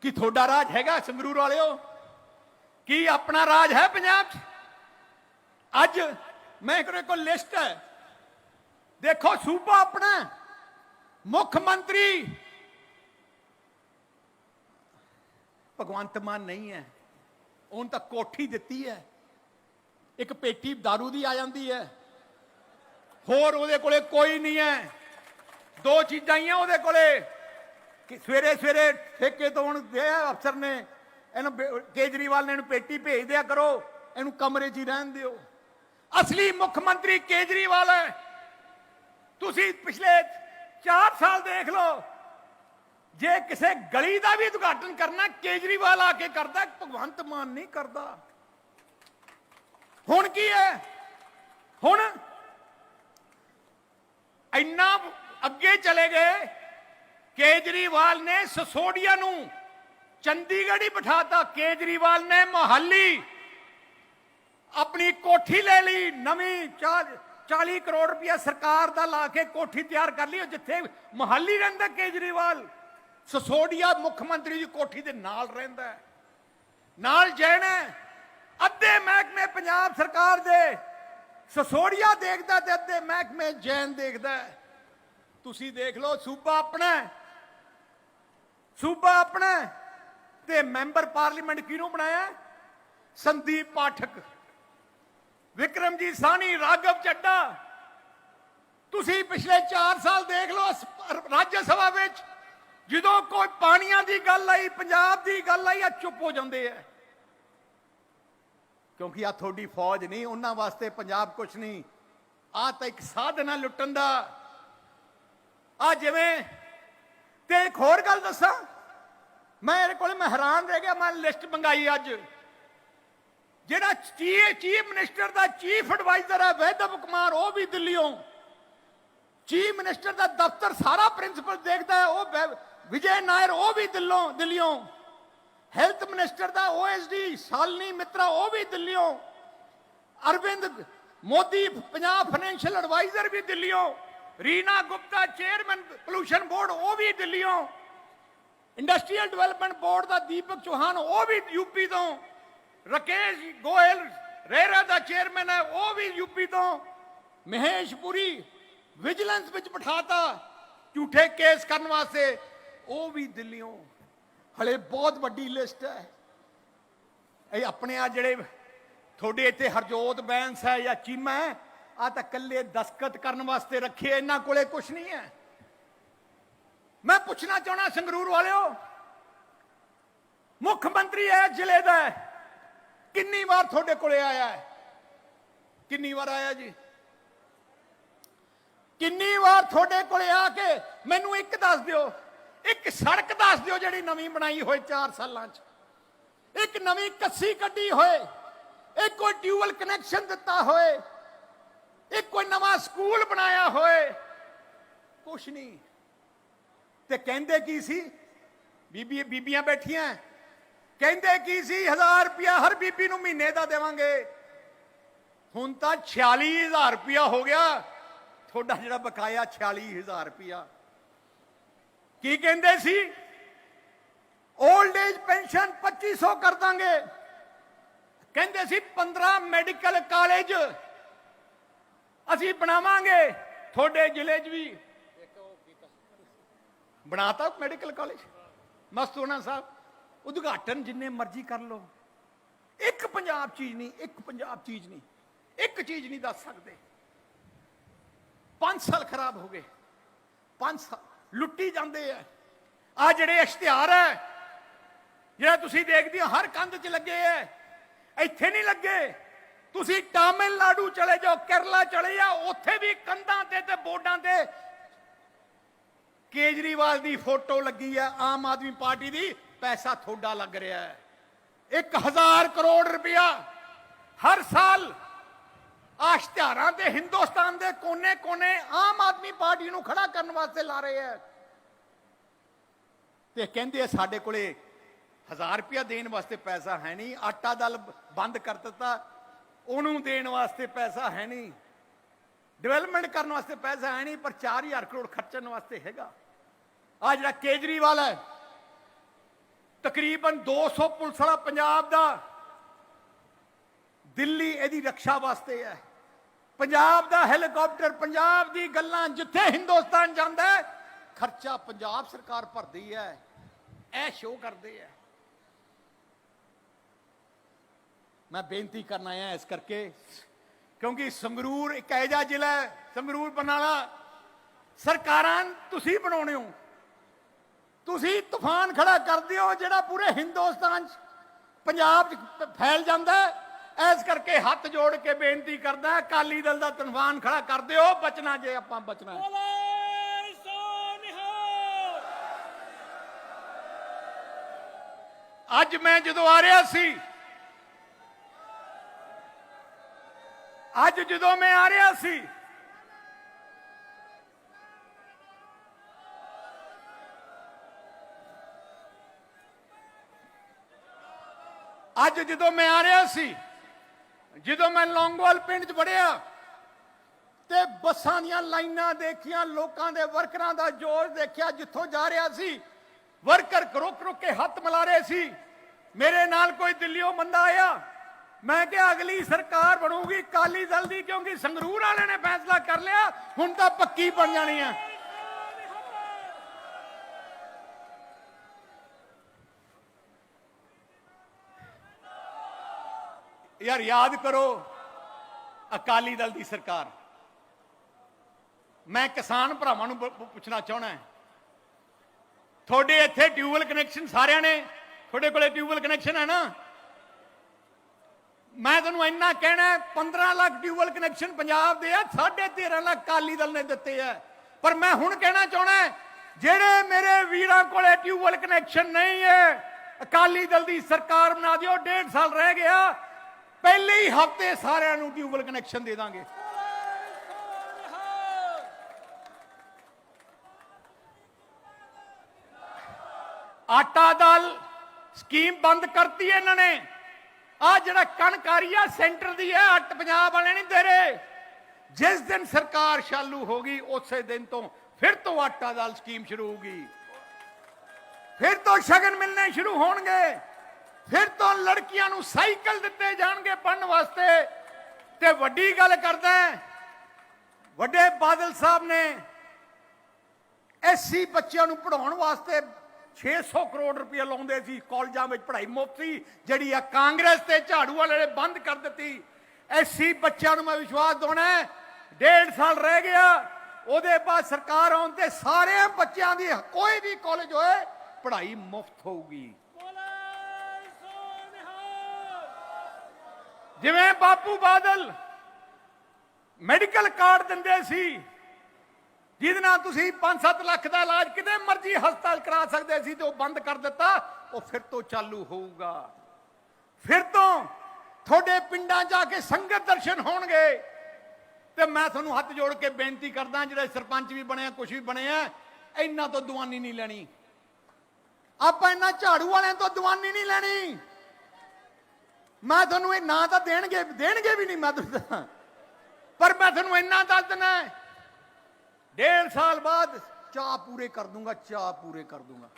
ਕੀ ਤੁਹਾਡਾ ਰਾਜ ਹੈਗਾ ਸੰਗਰੂਰ ਵਾਲਿਓ? ਕੀ ਆਪਣਾ ਰਾਜ ਹੈ ਪੰਜਾਬ 'ਚ? ਅੱਜ ਮੈਂ ਕੋਲੇ ਕੋਲ ਲਿਸਟ ਹੈ। ਦੇਖੋ, ਸੂਬਾ ਆਪਣਾ ਮੁੱਖ ਮੰਤਰੀ। ਭਗਵੰਤ ਮਾਨ ਨਹੀਂ ਹੈ। ਉਹਨ ਤਾਂ ਕੋਠੀ ਦਿੱਤੀ ਹੈ। ਇੱਕ ਪੇਟੀ दारू ਦੀ ਆ ਜਾਂਦੀ ਹੈ। ਹੋਰ ਉਹਦੇ ਕੋਲੇ ਕੋਈ ਨਹੀਂ ਹੈ। ਦੋ ਚੀਜ਼ਾਂ ਹੀ ਆ ਉਹਦੇ ਕੋਲੇ। ਕਿ ਸਵੇਰੇ ਸਵੇਰੇ ਠੇਕੇ ਤੋਂ ਹੁਣ ਦੇ ਅਫਸਰ ਨੇ, ਇਹਨੂੰ ਬੇ- ਕੇਜਰੀਵਾਲ ਨੇ ਇਹਨੂੰ ਪੇਟੀ ਭੇਜ ਦਿਆ ਕਰੋ, ਇਹਨੂੰ ਕਮਰੇ 'ਚ ਹੀ ਰਹਿਣ ਦਿਓ। ਅਸਲੀ ਮੁੱਖ ਮੰਤਰੀ ਕੇਜਰੀਵਾਲ ਹੈ। ਤੁਸੀਂ ਪਿਛਲੇ 4 ਸਾਲ ਦੇਖ ਲਓ, ਜੇ ਕਿਸੇ ਗਲੀ ਦਾ ਵੀ ਉਦਘਾਟਨ ਕਰਨਾ, ਕੇਜਰੀਵਾਲ ਆ ਕੇ ਕਰਦਾ, ਭਗਵੰਤ ਮਾਨ ਨਹੀਂ ਕਰਦਾ। ਹੁਣ ਕੀ ਹੈ? ਹੁਣ ਇੰਨਾ ਅੱਗੇ ਚਲੇ ਗਏ ਕੇਜਰੀਵਾਲ ਨੇ ਸਸੋਡੀਆ ਨੂੰ ਚੰਡੀਗੜ੍ਹ ਹੀ ਬਿਠਾਤਾ। ਕੇਜਰੀਵਾਲ ਨੇ ਮੋਹਾਲੀ ਆਪਣੀ ਕੋਠੀ ਲੈ ਲਈ। ਨਵੀਂ 40 ਕਰੋੜ ਰੁਪਇਆ ਸਰਕਾਰ ਦਾ ਲਾ ਕੇ ਕੋਠੀ ਤਿਆਰ ਕਰ ਲਈ। ਜਿੱਥੇ ਮੋਹਾਲੀ ਰਹਿੰਦਾ ਕੇਜਰੀਵਾਲ, ਸਸੋਡੀਆ ਮੁੱਖ ਮੰਤਰੀ ਦੀ ਕੋਠੀ ਦੇ ਨਾਲ ਰਹਿੰਦਾ ਨਾਲ ਜੈਨ ਹੈ। ਅੱਧੇ ਮਹਿਕਮੇ ਪੰਜਾਬ ਸਰਕਾਰ ਦੇ ਸਸੋੜੀਆ ਦੇਖਦਾ ਤੇ ਅੱਧੇ ਮਹਿਕਮੇ ਜੈਨ ਦੇਖਦਾ ਤੁਸੀਂ ਦੇਖ ਲਓ, ਸੂਬਾ ਆਪਣਾ ਸੂਬਾ ਆਪਣਾ ਤੇ ਮੈਂਬਰ ਪਾਰਲੀਮੈਂਟ ਕਿਹਨੂੰ ਬਣਾਇਆ? ਸੰਦੀਪ ਪਾਠਕ। ਵਿਕਰਮਜੀਤ ਸਾਨੀ ਰਾਘਵ ਚੱਡਾ। ਤੁਸੀਂ ਪਿਛਲੇ 4 ਸਾਲ ਦੇਖ ਲਓ ਰਾਜ ਸਭਾ ਵਿੱਚ ਜਦੋਂ ਕੋਈ ਪਾਣੀਆਂ ਦੀ ਗੱਲ ਆਈ, ਪੰਜਾਬ ਦੀ ਗੱਲ ਆਈ, ਆ ਚੁੱਪ ਹੋ ਜਾਂਦੇ ਆ। ਕਿਉਂਕਿ ਆ ਤੁਹਾਡੀ ਫੌਜ ਨਹੀਂ, ਉਹਨਾਂ ਵਾਸਤੇ ਪੰਜਾਬ ਕੁਛ ਨਹੀਂ। ਆ ਤਾਂ ਇੱਕ ਸਾਧਨ ਆ ਲੁੱਟਣ ਦਾ। ਆ ਜਿਵੇਂ ਤੇ ਇੱਕ ਹੋਰ ਗੱਲ ਦੱਸਾਂ? ਮੈਂ ਇਹਦੇ ਕੋਲ ਮੈਂ ਹੈਰਾਨ ਰਹਿ ਗਿਆ, ਮੈਂ ਲਿਸਟ ਮੰਗਾਈ ਅੱਜ। ਜਿਹੜਾ ਚੀਫ ਮਿਨਿਸਟਰ ਦਾ ਚੀਫ ਐਡਵਾਈਜ਼ਰ ਹੈ, ਵੈਦਵ ਕੁਮਾਰ, ਉਹ ਵੀ ਦਿੱਲੀੋਂ। ਚੀਫ ਮਿਨਿਸਟਰ ਦਾ ਦਫ਼ਤਰ ਸਾਰਾ ਪ੍ਰਿੰਸੀਪਲ ਦੇਖਦਾ ਹੈ, ਉਹ ਵਿਜੇ ਨਾਇਰ, ਉਹ ਵੀ ਦਿੱਲੋਂ ਦਿੱਲੀੋਂ। ਹੈਲਥ ਮਿਨਿਸਟਰ ਦਾ ਓਐਸਡੀ ਸ਼ਾਲਨੀ ਮਿੱਤਰਾ, ਉਹ ਵੀ ਦਿੱਲੀੋਂ। ਅਰਵਿੰਦ ਮੋਦੀ, ਪੰਜਾਬ ਫਾਈਨੈਂਸ਼ੀਅਲ ਐਡਵਾਈਜ਼ਰ ਵੀ ਦਿੱਲੀੋਂ। Reena Gupta, chairman pollution board ਉਹ ਵੀ ਦਿੱਲੀੋਂ। ਇੰਡਸਟਰੀਅਲ ਡਿਵੈਲਪਮੈਂਟ ਬੋਰਡ ਦਾ ਦੀਪਕ ਚੌਹਾਨ, ਉਹ ਵੀ ਯੂਪੀ ਤੋਂ। ਰਕੇਸ਼ ਗੋਇਲ ਰੇਰਾ ਦਾ ਚੇਅਰਮੈਨ ਹੈ, ਉਹ ਵੀ ਯੂਪੀ ਤੋਂ। ਮਹੇਸ਼ ਪੁਰੀ ਵਿਜੀਲੈਂਸ ਵਿੱਚ ਬਿਠਾਤਾ। ਝੂਠੇ ਕੇਸ ਕਰਨ ਵਾਸਤੇ, ਉਹ ਵੀ ਦਿੱਲੀੋਂ। ਹਲੇ ਬਹੁਤ ਵੱਡੀ ਲਿਸਟ ਹੈ। ਇਹ ਆਪਣੇ ਆ ਜਿਹੜੇ, ਤੁਹਾਡੇ ਇੱਥੇ ਹਰਜੋਤ ਬੈਂਸ ਹੈ ਜਾਂ ਚੀਮਾ ਹੈ ਆ ਤਾਂ ਕੱਲੇ ਦਸਕਤ ਕਰਨ ਵਾਸਤੇ ਰੱਖੇ ਇਹਨਾਂ ਕੋਲੇ ਕੁਝ ਨਹੀਂ ਹੈ। ਮੈਂ ਪੁੱਛਣਾ ਚਾਹਣਾ ਸੰਗਰੂਰ ਵਾਲਿਓ, ਮੁੱਖ ਮੰਤਰੀ ਹੈ ਜ਼ਿਲ੍ਹੇ ਦਾ ਕਿੰਨੀ ਵਾਰ ਤੁਹਾਡੇ ਕੋਲੇ ਆਇਆ ਹੈ? ਕਿੰਨੀ ਵਾਰ ਆਇਆ ਜੀ? ਕਿੰਨੀ ਵਾਰ ਤੁਹਾਡੇ ਕੋਲੇ ਆ ਕੇ ਮੈਨੂੰ ਇੱਕ ਦੱਸ ਦਿਓ, ਇੱਕ ਸੜਕ ਦੱਸ ਦਿਓ ਜਿਹੜੀ ਨਵੀਂ ਬਣਾਈ ਹੋਏ 4 ਸਾਲਾਂ 'ਚ। ਇੱਕ ਨਵੀਂ ਕੱਸੀ ਕੱਢੀ ਹੋਏ, ਇੱਕ ਕੋਈ ਟਿਊਬਲ ਕਨੈਕਸ਼ਨ ਦਿੱਤਾ ਹੋਏ ਇੱਕ ਕੋਈ ਨਵਾਂ ਸਕੂਲ ਬਣਾਇਆ ਹੋਏ। ਕੁਛ ਨਹੀਂ ਤੇ ਕਹਿੰਦੇ ਕੀ ਸੀ? ਬੀਬੀ, ਬੀਬੀਆਂ ਬੈਠੀਆਂ। ਕਹਿੰਦੇ ਕੀ ਸੀ? 1000 ਰੁਪਿਆ ਹਰ ਬੀਬੀ ਨੂੰ ਮਹੀਨੇ ਦਾ ਦੇਵਾਂਗੇ। ਹੁਣ ਤਾਂ 46000 ਰੁਪਿਆ ਹੋ ਗਿਆ। ਤੁਹਾਡਾ ਜਿਹੜਾ ਬਕਾਇਆ 46000 ਰੁਪਿਆ ਕੀ ਕਹਿੰਦੇ ਸੀ? 올ਡ ਏਜ ਪੈਨਸ਼ਨ 2500 ਕਰ ਦਾਂਗੇ। ਕਹਿੰਦੇ ਸੀ 15 ਮੈਡੀਕਲ ਕਾਲਜ ਅਸੀਂ ਬਣਾਵਾਂਗੇ। ਤੁਹਾਡੇ ਜ਼ਿਲ੍ਹੇ 'ਚ ਵੀ। ਬਣਾਤਾ ਮੈਡੀਕਲ ਕਾਲਜ ਮਸਤੂਨਾ ਸਾਹਿਬ। ਉਦਘਾਟਨ ਜਿੰਨੇ ਮਰਜ਼ੀ ਕਰ ਲਓ। ਇੱਕ ਪੰਜਾਬ ਚੀਜ਼ ਨਹੀਂ, ਇੱਕ ਪੰਜਾਬ ਚੀਜ਼ ਨਹੀਂ। ਇੱਕ ਚੀਜ਼ ਨਹੀਂ ਦੱਸ ਸਕਦੇ। 5 ਸਾਲ ਖਰਾਬ ਹੋ ਗਏ। 5 ਸਾਲ ਲੁੱਟੀ ਜਾਂਦੇ ਆ। ਆ ਜਿਹੜੇ ਇਸ਼ਤਿਹਾਰ ਹੈ ਜਿਹੜਾ ਤੁਸੀਂ ਦੇਖਦੇ ਹੋ, ਹਰ ਕੰਧ 'ਚ ਲੱਗੇ ਐ ਇੱਥੇ ਨਹੀਂ ਲੱਗੇ। ਤੁਸੀਂ ਤਾਮਿਲਨਾਡੂ ਚਲੇ ਜਾਓ, ਕੇਰਲਾ ਚਲੇ ਜਾਓ, ਉੱਥੇ ਵੀ ਕੰਧਾਂ ਤੇ ਤੇ ਬੋਰਡਾਂ ਤੇ ਕੇਜਰੀਵਾਲ ਦੀ ਫੋਟੋ ਲੱਗੀ ਹੈ ਆਮ ਆਦਮੀ ਪਾਰਟੀ ਦੀ, ਪੈਸਾ ਥੋੜਾ ਲੱਗ ਰਿਹਾ ਹੈ। 1000 ਕਰੋੜ ਰੁਪਇਆ ਹਰ ਸਾਲ ਆਸ਼ਤਿਹਾਰਾਂ ਤੇ ਹਿੰਦੁਸਤਾਨ ਦੇ ਕੋਨੇ-ਕੋਨੇ ਆਮ ਆਦਮੀ ਪਾਰਟੀ ਨੂੰ ਖੜਾ ਕਰਨ ਵਾਸਤੇ ਲਾ ਰਹੇ ਹੈ। ਤੇ ਕਹਿੰਦੇ ਆ, ਸਾਡੇ ਕੋਲੇ 1000 ਰੁਪਇਆ ਦੇਣ ਵਾਸਤੇ ਪੈਸਾ ਹੈ ਨਹੀਂ, ਆਟਾ ਦਲ ਬੰਦ ਕਰ ਦਿੱਤਾ ਉਹਨੂੰ ਦੇਣ ਵਾਸਤੇ ਪੈਸਾ ਹੈ ਨਹੀਂ। ਡਿਵੈਲਪਮੈਂਟ ਕਰਨ ਵਾਸਤੇ ਪੈਸਾ ਹੈ ਨਹੀਂ, ਪਰ 4000 ਕਰੋੜ ਖਰਚਣ ਵਾਸਤੇ ਹੈਗਾ। ਆ ਜਿਹੜਾ ਕੇਜਰੀਵਾਲ ਹੈ, ਤਕਰੀਬਨ 200 ਪੁਲਿਸ ਵਾਲਾ ਪੰਜਾਬ ਦਾ, ਦਿੱਲੀ ਇਹਦੀ ਰੱਖਿਆ ਵਾਸਤੇ ਹੈ। ਪੰਜਾਬ ਦਾ ਹੈਲੀਕਾਪਟਰ, ਪੰਜਾਬ ਦੀ ਗੱਲਾਂ, ਜਿੱਥੇ ਹਿੰਦੁਸਤਾਨ ਜਾਂਦਾ ਖਰਚਾ ਪੰਜਾਬ ਸਰਕਾਰ ਭਰਦੀ ਹੈ। ਇਹ ਸ਼ੋਅ ਕਰਦੇ ਹੈ। ਮੈਂ ਬੇਨਤੀ ਕਰਨ ਆਇਆ ਇਸ ਕਰਕੇ ਕਿਉਂਕਿ ਸੰਗਰੂਰ ਇੱਕ ਐਜਾ ਜ਼ਿਲ੍ਹਾ ਹੈ ਸੰਗਰੂਰ ਬਰਨਾਲਾ ਸਰਕਾਰਾਂ ਤੁਸੀਂ ਬਣਾਉਣੇ ਹੋ। ਤੁਸੀਂ ਤੂਫਾਨ ਖੜਾ ਕਰਦੇ ਹੋ ਜਿਹੜਾ ਪੂਰੇ ਹਿੰਦੁਸਤਾਨ 'ਚ ਪੰਜਾਬ 'ਚ ਫੈਲ ਜਾਂਦਾ ਹੈ। ਇਸ ਕਰਕੇ ਹੱਥ ਜੋੜ ਕੇ ਬੇਨਤੀ ਕਰਦਾ ਅਕਾਲੀ ਦਲ ਦਾ ਤੂਫਾਨ ਖੜਾ ਕਰਦੇ ਹੋ ਬਚਣਾ ਜੇ ਆਪਾਂ ਬਚਣਾ ਹੈ। ਅੱਜ ਮੈਂ ਜਦੋਂ ਆ ਰਿਹਾ ਸੀ ਜਦੋਂ ਮੈਂ ਆ ਰਿਹਾ ਸੀ। ਅੱਜ ਜਦੋਂ ਮੈਂ ਆ ਰਿਹਾ ਸੀ, ਜਦੋਂ ਮੈਂ ਲੌਂਗੋਵਾਲ ਪਿੰਡ 'ਚ ਵੜਿਆ ਤੇ ਬੱਸਾਂ ਦੀਆਂ ਲਾਈਨਾਂ ਦੇਖੀਆਂ, ਲੋਕਾਂ ਦੇ ਵਰਕਰਾਂ ਦਾ ਜੋਸ਼ ਦੇਖਿਆ, ਜਿੱਥੋਂ ਜਾ ਰਿਹਾ ਸੀ, ਵਰਕਰ ਰੁਕ ਰੁਕ ਕੇ ਹੱਥ ਮਿਲਾ ਰਹੇ ਸੀ। ਮੇਰੇ ਨਾਲ ਕੋਈ ਦਿੱਲੀੋਂ ਬੰਦਾ ਆਇਆ। ਮੈਂ ਕਿਹਾ ਅਗਲੀ ਸਰਕਾਰ ਬਣੂਗੀ ਕਾਲੀ ਦਲ ਦੀ, ਕਿਉਂਕਿ ਸੰਗਰੂਰ ਵਾਲਿਆਂ ਨੇ ਫੈਸਲਾ ਕਰ ਲਿਆ, ਹੁਣ ਤਾਂ ਪੱਕੀ ਬਣ ਜਾਣੀ ਹੈ ਯਾਰ ਯਾਦ ਕਰੋ, ਅਕਾਲੀ ਦਲ ਦੀ ਸਰਕਾਰ। ਮੈਂ ਕਿਸਾਨ ਭਰਾਵਾਂ ਨੂੰ ਪੁੱਛਣਾ ਚਾਹਣਾ ਤੁਹਾਡੇ ਇੱਥੇ ਟਿਊਬਲ ਕਨੈਕਸ਼ਨ ਸਾਰਿਆਂ ਨੇ, ਤੁਹਾਡੇ ਕੋਲੇ ਟਿਊਬਲ ਕਨੈਕਸ਼ਨ ਹੈ ਨਾ? ਮੈਂ ਤੁਹਾਨੂੰ ਇੰਨਾ ਕਹਿਣਾ ਹੈ, 15 ਲੱਖ ਟਿਊਬਲ ਕਨੈਕਸ਼ਨ ਪੰਜਾਬ ਦੇ ਆ 13.5 ਲੱਖ ਅਕਾਲੀ ਦਲ ਨੇ ਦਿੱਤੇ ਆ। ਪਰ ਮੈਂ ਹੁਣ ਕਹਿਣਾ ਚਾਹਣਾ ਜਿਹੜੇ ਮੇਰੇ ਵੀਰਾਂ ਕੋਲੇ ਟਿਊਬਲ ਕਨੈਕਸ਼ਨ ਨਹੀਂ ਹੈ ਅਕਾਲੀ ਦਲ ਦੀ ਸਰਕਾਰ ਬਣਾ ਦਿਓ ਡੇਢ ਸਾਲ ਰਹਿ ਗਿਆ ਪਹਿਲੇ ਹੀ ਹਫ਼ਤੇ ਸਾਰਿਆਂ ਨੂੰ ਟਿਊਬਲ ਕਨੈਕਸ਼ਨ ਦੇ ਦਾਂਗੇ। ਆਟਾ ਦਾਲ ਸਕੀਮ ਬੰਦ ਕਰਤੀ ਇਹਨਾਂ ਨੇ। ਆ ਜਿਹੜਾ ਕਣਕਾਰੀ ਆ ਸੈਂਟਰ ਦੀ ਹੈ, ਅੱਟ ਪੰਜਾਬ ਵਾਲੇ ਨਹੀਂ ਦੇ ਰਹੇ ਜਿਸ ਦਿਨ ਸਰਕਾਰ ਚਾਲੂ ਹੋਗੀ ਉਸੇ ਦਿਨ ਤੋਂ ਫਿਰ ਤੋਂ ਆਟਾ ਦਾਲ ਸਕੀਮ ਸ਼ੁਰੂ ਹੋਗੀ ਫਿਰ ਤੋਂ ਸ਼ਗਨ ਮਿਲਣੇ ਸ਼ੁਰੂ ਹੋਣਗੇ। ਫਿਰ ਤੋਂ ਲੜਕੀਆਂ ਨੂੰ ਸਾਈਕਲ ਦਿੱਤੇ ਜਾਣਗੇ ਪੜਨ ਵਾਸਤੇ। ਤੇ ਵੱਡੀ ਗੱਲ ਕਰਦਾ ਵੱਡੇ ਬਾਦਲ ਸਾਹਿਬ ਨੇ ਐਸੀ ਬੱਚਿਆਂ ਨੂੰ ਪੜਾਉਣ ਵਾਸਤੇ 600 ਕਰੋੜ ਰੁਪਏ ਲਾਉਂਦੇ ਸੀ, ਕਾਲਜਾਂ ਵਿੱਚ ਪੜ੍ਹਾਈ ਮੁਫਤ ਸੀ, ਜਿਹੜੀ ਆ ਕਾਂਗਰਸ ਤੇ ਝਾੜੂ ਵਾਲੇ ਨੇ ਬੰਦ ਕਰ ਦਿੱਤੀ। ਐਸੀ ਬੱਚਿਆਂ ਨੂੰ ਮੈਂ ਵਿਸ਼ਵਾਸ ਦਿਵਾਉਣਾ ਡੇਢ ਸਾਲ ਰਹਿ ਗਿਆ, ਉਹਦੇ ਬਾਅਦ ਸਰਕਾਰ ਆਉਣ ਤੇ ਸਾਰੇ ਬੱਚਿਆਂ ਦੀ, ਕੋਈ ਵੀ ਕਾਲਜ ਹੋਏ, ਪੜ੍ਹਾਈ ਮੁਫਤ ਹੋਊਗੀ। ਜਿਵੇਂ ਬਾਪੂ ਬਾਦਲ ਮੈਡੀਕਲ ਕਾਰਡ ਦਿੰਦੇ ਸੀ ਜਿਹਦੇ ਨਾਲ ਤੁਸੀਂ 5-7 ਲੱਖ ਦਾ ਇਲਾਜ ਕਿਤੇ ਮਰਜ਼ੀ ਹਸਪਤਾਲ ਕਰਾ ਸਕਦੇ ਸੀ ਤੇ ਉਹ ਬੰਦ ਕਰ ਦਿੱਤਾ, ਉਹ ਫਿਰ ਤੋਂ ਚਾਲੂ ਹੋਊਗਾ। ਫਿਰ ਤੋਂ ਤੁਹਾਡੇ ਪਿੰਡਾਂ ਜਾ ਕੇ ਸੰਗਤ ਦਰਸ਼ਨ ਹੋਣਗੇ। ਤੇ ਮੈਂ ਤੁਹਾਨੂੰ ਹੱਥ ਜੋੜ ਕੇ ਬੇਨਤੀ ਕਰਦਾ, ਜਿਹੜੇ ਸਰਪੰਚ ਵੀ ਬਣਿਆ ਕੁਝ ਵੀ ਬਣਿਆ ਇਹਨਾਂ ਤੋਂ ਦੁਆਨੀ ਨਹੀਂ ਲੈਣੀ। ਆਪਾਂ ਇਹਨਾਂ ਝਾੜੂ ਵਾਲਿਆਂ ਤੋਂ ਦੁਆਨੀ ਨਹੀਂ ਲੈਣੀ। ਮੈਂ ਤੁਹਾਨੂੰ ਇਹ ਨਾਂ ਤਾਂ ਦੇਣਗੇ ਦੇਣਗੇ ਵੀ ਨਹੀਂ ਮੈਂ ਤੁਹਾਨੂੰ ਪਰ ਮੈਂ ਤੁਹਾਨੂੰ ਇੰਨਾ ਦੱਸ ਦਿੰਦਾ ਡੇਢ ਸਾਲ ਬਾਅਦ ਚਾਹ ਪੂਰੇ ਕਰ ਦੂੰਗਾ ਚਾਹ ਪੂਰੇ ਕਰ ਦੂੰਗਾ।